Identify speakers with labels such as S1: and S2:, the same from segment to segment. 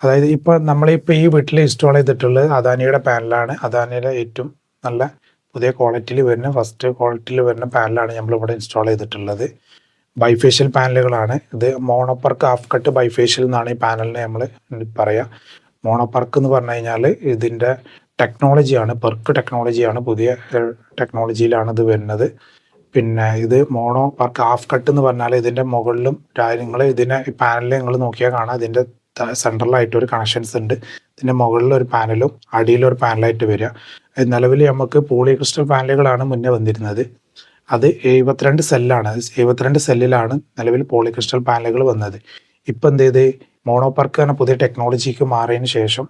S1: അതായത് ഇപ്പോൾ നമ്മളിപ്പോൾ ഈ വീട്ടിൽ ഇൻസ്റ്റാൾ ചെയ്തിട്ടുള്ളത് അദാനിയുടെ പാനലാണ് അദാനിയുടെ ഏറ്റവും നല്ല പുതിയ ക്വാളിറ്റിയിൽ വരുന്ന ഫസ്റ്റ് ക്വാളിറ്റിയിൽ വരുന്ന പാനലാണ് നമ്മളിവിടെ ഇൻസ്റ്റാൾ ചെയ്തിട്ടുള്ളത്. ബൈഫേഷ്യൽ പാനലുകളാണ് ഇത് മോണോപ്പർക്ക് ഹാഫ് കട്ട് ബൈഫേഷ്യൽ എന്നാണ് ഈ പാനലിനെ നമ്മൾ പറയുക മോണോപ്പർക്ക് എന്ന് പറഞ്ഞു കഴിഞ്ഞാൽ ഇതിന്റെ ടെക്നോളജിയാണ് പെർക്ക് ടെക്നോളജിയാണ് പുതിയ ടെക്നോളജിയിലാണ് ഇത് വരുന്നത്. പിന്നെ ഇത് മോണോ പർക്ക് ഹാഫ് കട്ട് എന്ന് പറഞ്ഞാൽ ഇതിന്റെ മുകളിലും നിങ്ങൾ ഇതിനെ പാനലിൽ നിങ്ങൾ നോക്കിയാൽ കാണാം ഇതിന്റെ സെൻട്രലായിട്ട് ഒരു കണക്ഷൻസ് ഉണ്ട്. ഇതിന്റെ മുകളിൽ ഒരു പാനലും അടിയിൽ ഒരു പാനലായിട്ട് വരിക നിലവിൽ നമുക്ക് പോളി ക്രിസ്റ്റൽ പാനലുകളാണ് മുന്നേ വന്നിരുന്നത്. അത് എഴുപത്തിരണ്ട് സെല്ലാണ് എഴുപത്തിരണ്ട് സെല്ലിലാണ് നിലവിൽ പോളി ക്രിസ്റ്റൽ പാനലുകൾ വന്നത്. ഇപ്പം എന്ത് ചെയ്ത്? മോണോപർക്ക് എന്ന പുതിയ ടെക്നോളജിക്ക് മാറിയതിന് ശേഷം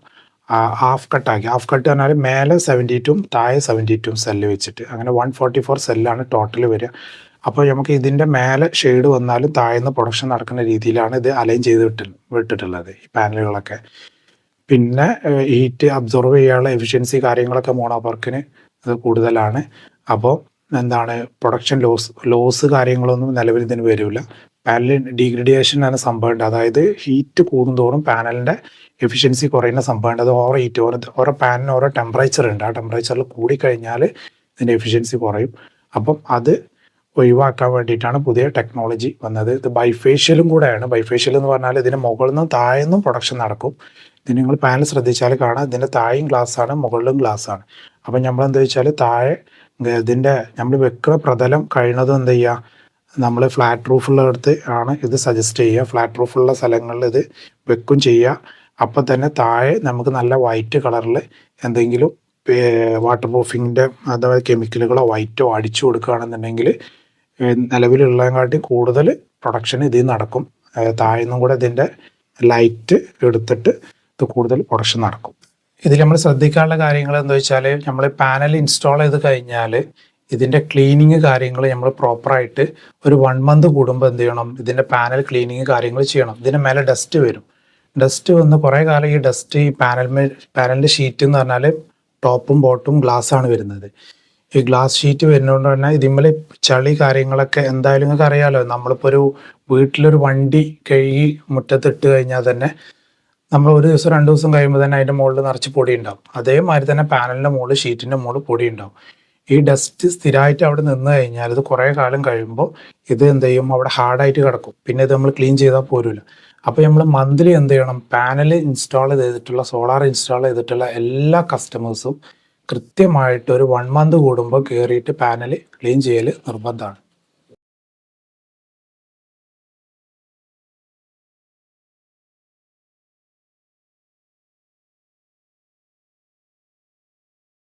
S1: ഹാഫ് കട്ടാക്കി ഹാഫ് കട്ട് പറഞ്ഞാൽ മേലെ സെവന്റി ടും താഴെ സെവന്റി ടും സെല്ല് വെച്ചിട്ട്. അങ്ങനെ വൺ ഫോർട്ടി ഫോർ സെല്ലാണ് ടോട്ടൽ വരിക. അപ്പോൾ നമുക്ക് ഇതിന്റെ മേലെ ഷെയ്ഡ് വന്നാലും താഴ്ന്ന പ്രൊഡക്ഷൻ നടക്കുന്ന രീതിയിലാണ് ഇത് അലൈൻ ചെയ്ത് വിട്ടി വിട്ടിട്ടുള്ളത് ഈ പാനലുകളൊക്കെ പിന്നെ ഹീറ്റ് അബ്സോർവ് ചെയ്യാനുള്ള എഫിഷ്യൻസി കാര്യങ്ങളൊക്കെ മോണോപർക്കിന് അത് കൂടുതലാണ്. അപ്പോൾ എന്താണ് പ്രൊഡക്ഷൻ ലോസ് ലോസ് കാര്യങ്ങളൊന്നും നിലവിൽ ഇതിന് വരില്ല. പാനലിൻ ഡീഗ്രഡേഷൻ ആണ് സംഭവമുണ്ട്. അതായത് ഹീറ്റ് കൂടുന്തോറും പാനലിന്റെ എഫിഷ്യൻസി കുറയുന്ന സംഭവമുണ്ട്. അത് ഓരോ ഹീറ്റ് ഓരോ ഓരോ പാനിന് ഓരോ ടെമ്പറേച്ചർ ഉണ്ട്. ആ ടെമ്പറേച്ചറിൽ കൂടിക്കഴിഞ്ഞാൽ ഇതിന്റെ എഫിഷ്യൻസി കുറയും. അപ്പം അത് ഒഴിവാക്കാൻ വേണ്ടിയിട്ടാണ് പുതിയ ടെക്നോളജി വന്നത്. ഇത് ബൈഫേഷ്യലും കൂടെയാണ്. ബൈഫേഷ്യൽ എന്ന് പറഞ്ഞാൽ ഇതിന് മുകളിൽ നിന്നും താഴെ നിന്നും പ്രൊഡക്ഷൻ നടക്കും. ഇത് നിങ്ങൾ പാനൽ ശ്രദ്ധിച്ചാൽ കാണാം. ഇതിന്റെ താഴെയും ഗ്ലാസ് ആണ് മുകളിലും ഗ്ലാസ് ആണ്. അപ്പം നമ്മൾ എന്താ വെച്ചാൽ താഴെ ഇതിന്റെ നമ്മൾ വെക്കുന്ന പ്രതലം കഴിയുന്നതും എന്താ ചെയ്യുക? നമ്മൾ ഫ്ലാറ്റ് റൂഫുള്ളിടത്ത് ആണ് ഇത് സജസ്റ്റ് ചെയ്യുക. ഫ്ലാറ്റ് റൂഫുള്ള സ്ഥലങ്ങളിൽ ഇത് വെക്കും ചെയ്യുക. അപ്പം തന്നെ താഴെ നമുക്ക് നല്ല വൈറ്റ് കളറിൽ എന്തെങ്കിലും വാട്ടർ പ്രൂഫിങ്ങിന്റെ അഥവാ കെമിക്കലുകളോ വൈറ്റോ അടിച്ചു കൊടുക്കുകയാണെന്നുണ്ടെങ്കിൽ നിലവിലുള്ളതിനെക്കാട്ടി കൂടുതൽ പ്രൊഡക്ഷൻ ഇതിൽ നടക്കും. താഴ്ന്നും കൂടെ ഇതിന്റെ ലൈറ്റ് എടുത്തിട്ട് ഇത് കൂടുതൽ പ്രൊഡക്ഷൻ നടക്കും. ഇതിൽ നമ്മൾ ശ്രദ്ധിക്കാനുള്ള കാര്യങ്ങൾ എന്താ വെച്ചാൽ നമ്മൾ പാനൽ ഇൻസ്റ്റാൾ ചെയ്ത് കഴിഞ്ഞാൽ ഇതിന്റെ ക്ലീനിങ് കാര്യങ്ങൾ നമ്മൾ പ്രോപ്പറായിട്ട് ഒരു വൺ മന്ത് കൂടുമ്പോൾ എന്ത് ചെയ്യണം? ഇതിന്റെ പാനൽ ക്ലീനിങ് കാര്യങ്ങൾ ചെയ്യണം. ഇതിന്റെ മേലെ ഡസ്റ്റ് വരും. ഡസ്റ്റ് വന്ന് കുറേ കാലം ഈ ഡസ്റ്റ് ഈ പാനൽ പാനലിന്റെ ഷീറ്റ് എന്ന് പറഞ്ഞാൽ ടോപ്പും ബോട്ടും ഗ്ലാസ് ആണ് വരുന്നത്. ഈ ഗ്ലാസ് ഷീറ്റ് വരുന്നതുകൊണ്ട് തന്നെ ഇതിന്മേൽ ചളി കാര്യങ്ങളൊക്കെ എന്തായാലും നിങ്ങൾക്ക് അറിയാമല്ലോ നമ്മളിപ്പോൾ ഒരു വീട്ടിലൊരു വണ്ടി കഴുകി മുറ്റത്തിട്ട് കഴിഞ്ഞാൽ തന്നെ നമ്മൾ ഒരു ദിവസം രണ്ട് ദിവസം കഴിയുമ്പോൾ തന്നെ അതിന്റെ മുകളിൽ നിറച്ച് പൊടി ഉണ്ടാവും. അതേമാതിരി തന്നെ പാനലിന്റെ മുകളിൽ ഷീറ്റിന്റെ മുകളിൽ പൊടി ഉണ്ടാവും. ഈ ഡസ്റ്റ് സ്ഥിരമായിട്ട് അവിടെ നിന്ന് കഴിഞ്ഞാൽ ഇത് കുറേ കാലം കഴിയുമ്പോൾ ഇത് എന്ത് ചെയ്യും? അവിടെ ഹാർഡായിട്ട് കിടക്കും. പിന്നെ ഇത് നമ്മൾ ക്ലീൻ ചെയ്താൽ പോരില്ല അപ്പോൾ നമ്മൾ മന്ത്ലി എന്ത് ചെയ്യണം? പാനൽ ഇൻസ്റ്റാൾ ചെയ്തിട്ടുള്ള സോളാർ ഇൻസ്റ്റാൾ ചെയ്തിട്ടുള്ള എല്ലാ കസ്റ്റമേഴ്സും കൃത്യമായിട്ട് ഒരു വൺ മന്ത് കൂടുമ്പോൾ കയറിയിട്ട് പാനൽ ക്ലീൻ ചെയ്യൽ നിർബന്ധമാണ്.